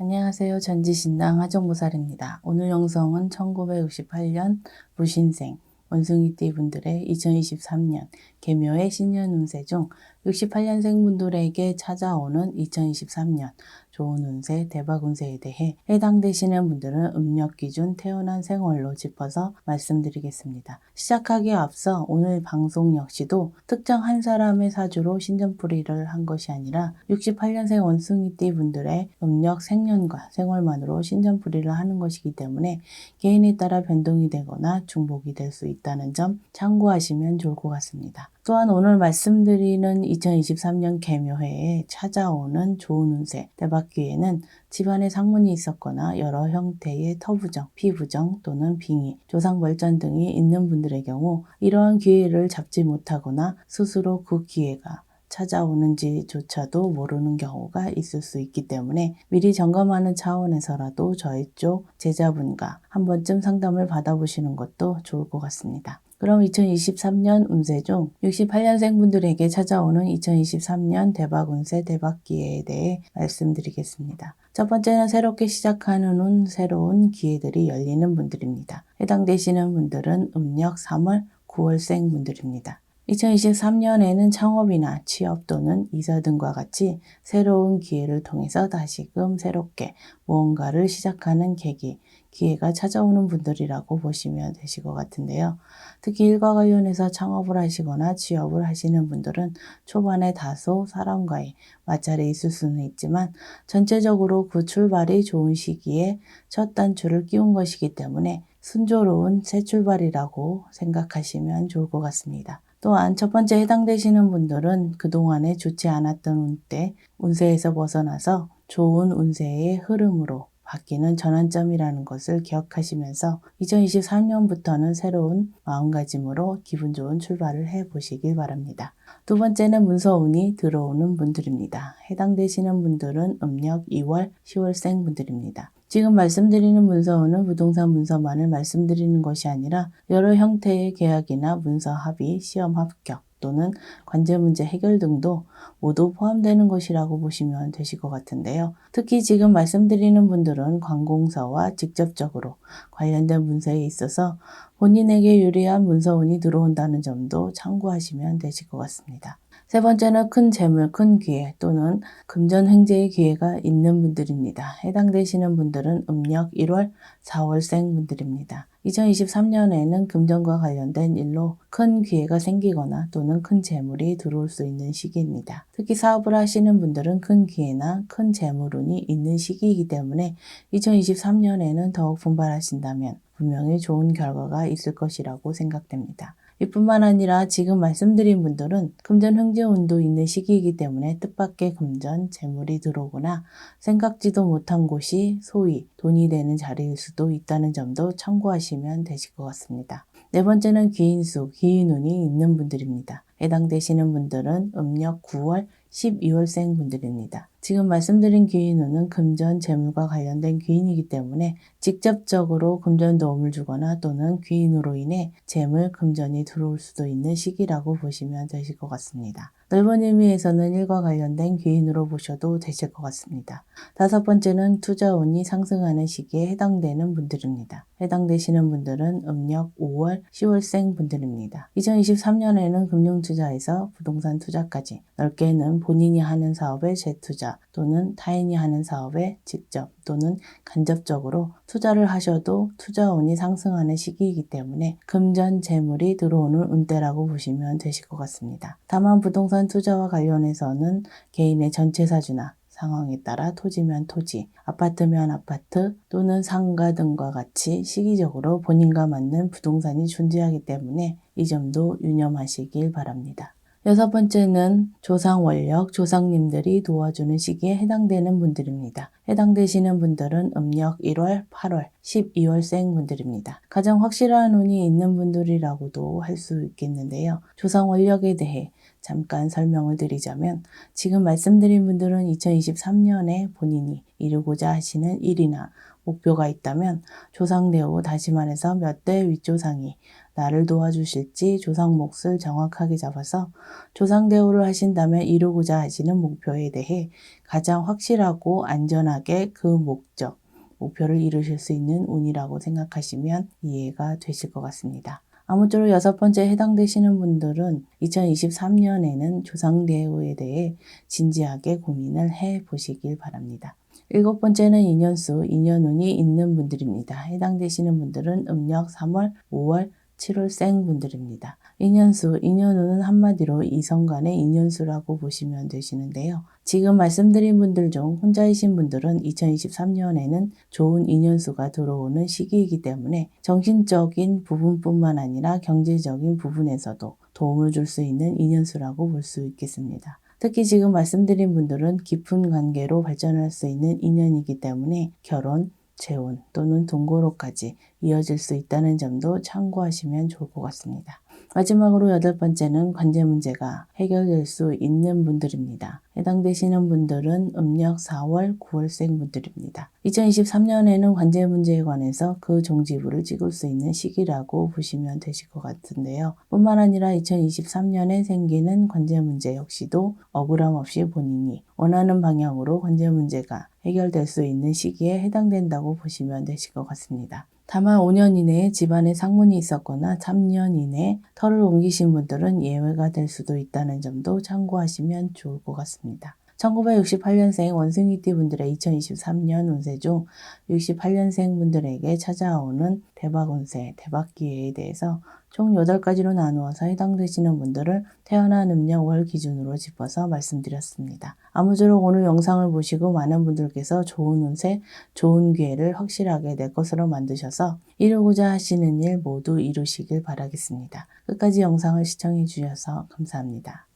안녕하세요. 전지신당 하정보살입니다. 오늘 영상은 1968년 무신생 원숭이띠 분들의 2023년 개묘의 신년 운세 중 68년생 분들에게 찾아오는 2023년 좋은 운세, 대박 운세에 대해 해당되시는 분들은 음력 기준 태어난 생월로 짚어서 말씀드리겠습니다. 시작하기에 앞서 오늘 방송 역시도 특정 한 사람의 사주로 신전풀이를 한 것이 아니라 68년생 원숭이띠 분들의 음력 생년과 생월만으로 신전풀이를 하는 것이기 때문에 개인에 따라 변동이 되거나 중복이 될 수 있다는 점 참고하시면 좋을 것 같습니다. 또한 오늘 말씀드리는 2023년 개묘해에 찾아오는 좋은 운세, 대박 기회는 집안에 상문이 있었거나 여러 형태의 터부정, 피부정 또는 빙의, 조상벌전 등이 있는 분들의 경우 이러한 기회를 잡지 못하거나 스스로 그 기회가 찾아오는지조차도 모르는 경우가 있을 수 있기 때문에 미리 점검하는 차원에서라도 저희 쪽 제자분과 한 번쯤 상담을 받아보시는 것도 좋을 것 같습니다. 그럼 2023년 운세 중 68년생 분들에게 찾아오는 2023년 대박 운세 대박 기회에 대해 말씀드리겠습니다. 첫 번째는 새롭게 시작하는 운 새로운 기회들이 열리는 분들입니다. 해당되시는 분들은 음력 3월 9월생 분들입니다. 2023년에는 창업이나 취업 또는 이사 등과 같이 새로운 기회를 통해서 다시금 새롭게 무언가를 시작하는 계기, 기회가 찾아오는 분들이라고 보시면 되실 것 같은데요. 특히 일과 관련해서 창업을 하시거나 취업을 하시는 분들은 초반에 다소 사람과의 마찰이 있을 수는 있지만 전체적으로 그 출발이 좋은 시기에 첫 단추를 끼운 것이기 때문에 순조로운 새 출발이라고 생각하시면 좋을 것 같습니다. 또한 첫 번째 해당되시는 분들은 그동안에 좋지 않았던 운때 운세에서 벗어나서 좋은 운세의 흐름으로 바뀌는 전환점이라는 것을 기억하시면서 2023년부터는 새로운 마음가짐으로 기분 좋은 출발을 해 보시길 바랍니다. 두 번째는 문서운이 들어오는 분들입니다. 해당되시는 분들은 음력 2월, 10월생 분들입니다. 지금 말씀드리는 문서는 부동산 문서만을 말씀드리는 것이 아니라 여러 형태의 계약이나 문서 합의, 시험 합격, 또는 관제 문제 해결 등도 모두 포함되는 것이라고 보시면 되실 것 같은데요. 특히 지금 말씀드리는 분들은 관공서와 직접적으로 관련된 문서에 있어서 본인에게 유리한 문서운이 들어온다는 점도 참고하시면 되실 것 같습니다. 세 번째는 큰 재물, 큰 기회 또는 금전 횡재의 기회가 있는 분들입니다. 해당되시는 분들은 음력 1월, 4월생 분들입니다. 2023년에는 금전과 관련된 일로 큰 기회가 생기거나 또는 큰 재물이 들어올 수 있는 시기입니다. 특히 사업을 하시는 분들은 큰 기회나 큰 재물운이 있는 시기이기 때문에 2023년에는 더욱 분발하신다면 분명히 좋은 결과가 있을 것이라고 생각됩니다. 이뿐만 아니라 지금 말씀드린 분들은 금전 횡재운도 있는 시기이기 때문에 뜻밖의 금전, 재물이 들어오거나 생각지도 못한 곳이 소위 돈이 되는 자리일 수도 있다는 점도 참고하시면 되실 것 같습니다. 네 번째는 귀인수, 귀인운이 있는 분들입니다. 해당되시는 분들은 음력 9월, 12월생 분들입니다. 지금 말씀드린 귀인운은 금전, 재물과 관련된 귀인이기 때문에 직접적으로 금전 도움을 주거나 또는 귀인으로 인해 재물, 금전이 들어올 수도 있는 시기라고 보시면 되실 것 같습니다. 넓은 의미에서는 일과 관련된 귀인으로 보셔도 되실 것 같습니다. 다섯 번째는 투자운이 상승하는 시기에 해당되는 분들입니다. 해당되시는 분들은 음력 5월, 10월생 분들입니다. 2023년에는 금융투자에서 부동산 투자까지 넓게는 본인이 하는 사업에 재투자 또는 타인이 하는 사업에 직접 또는 간접적으로 투자를 하셔도 투자운이 상승하는 시기이기 때문에 금전 재물이 들어오는 운대라고 보시면 되실 것 같습니다. 다만 부동산 투자와 관련해서는 개인의 전체 사주나 상황에 따라 토지면 토지, 아파트면 아파트 또는 상가 등과 같이 시기적으로 본인과 맞는 부동산이 존재하기 때문에 이 점도 유념하시길 바랍니다. 여섯 번째는 조상 원력, 조상님들이 도와주는 시기에 해당되는 분들입니다. 해당되시는 분들은 음력 1월, 8월, 12월생 분들입니다. 가장 확실한 운이 있는 분들이라고도 할 수 있겠는데요. 조상 원력에 대해 잠깐 설명을 드리자면 지금 말씀드린 분들은 2023년에 본인이 이루고자 하시는 일이나 목표가 있다면 조상대우 다시 말해서 몇 대 윗조상이 나를 도와주실지 조상 몫을 정확하게 잡아서 조상대우를 하신다면 이루고자 하시는 목표에 대해 가장 확실하고 안전하게 그 목적, 목표를 이루실 수 있는 운이라고 생각하시면 이해가 되실 것 같습니다. 아무쪼록 여섯 번째 해당되시는 분들은 2023년에는 조상대우에 대해 진지하게 고민을 해 보시길 바랍니다. 일곱 번째는 인연수, 인연운이 있는 분들입니다. 해당되시는 분들은 음력 3월, 5월, 7월 생 분들입니다. 인연수, 인연운은 한마디로 이성 간의 인연수라고 보시면 되시는데요. 지금 말씀드린 분들 중 혼자이신 분들은 2023년에는 좋은 인연수가 들어오는 시기이기 때문에 정신적인 부분뿐만 아니라 경제적인 부분에서도 도움을 줄 수 있는 인연수라고 볼 수 있겠습니다. 특히 지금 말씀드린 분들은 깊은 관계로 발전할 수 있는 인연이기 때문에 결혼, 재혼 또는 동거로까지 이어질 수 있다는 점도 참고하시면 좋을 것 같습니다. 마지막으로 여덟 번째는 관제 문제가 해결될 수 있는 분들입니다. 해당되시는 분들은 음력 4월, 9월생 분들입니다. 2023년에는 관제 문제에 관해서 그 종지부를 찍을 수 있는 시기라고 보시면 되실 것 같은데요. 뿐만 아니라 2023년에 생기는 관제 문제 역시도 억울함 없이 본인이 원하는 방향으로 관제 문제가 해결될 수 있는 시기에 해당된다고 보시면 되실 것 같습니다. 다만 5년 이내에 집안에 상문이 있었거나 3년 이내에 털을 옮기신 분들은 예외가 될 수도 있다는 점도 참고하시면 좋을 것 같습니다. 1968년생 원숭이띠 분들의 2023년 운세 중 68년생 분들에게 찾아오는 대박 운세, 대박 기회에 대해서 총 8가지로 나누어서 해당되시는 분들을 태어난 음력 월 기준으로 짚어서 말씀드렸습니다. 아무쪼록 오늘 영상을 보시고 많은 분들께서 좋은 운세, 좋은 기회를 확실하게 내 것으로 만드셔서 이루고자 하시는 일 모두 이루시길 바라겠습니다. 끝까지 영상을 시청해 주셔서 감사합니다.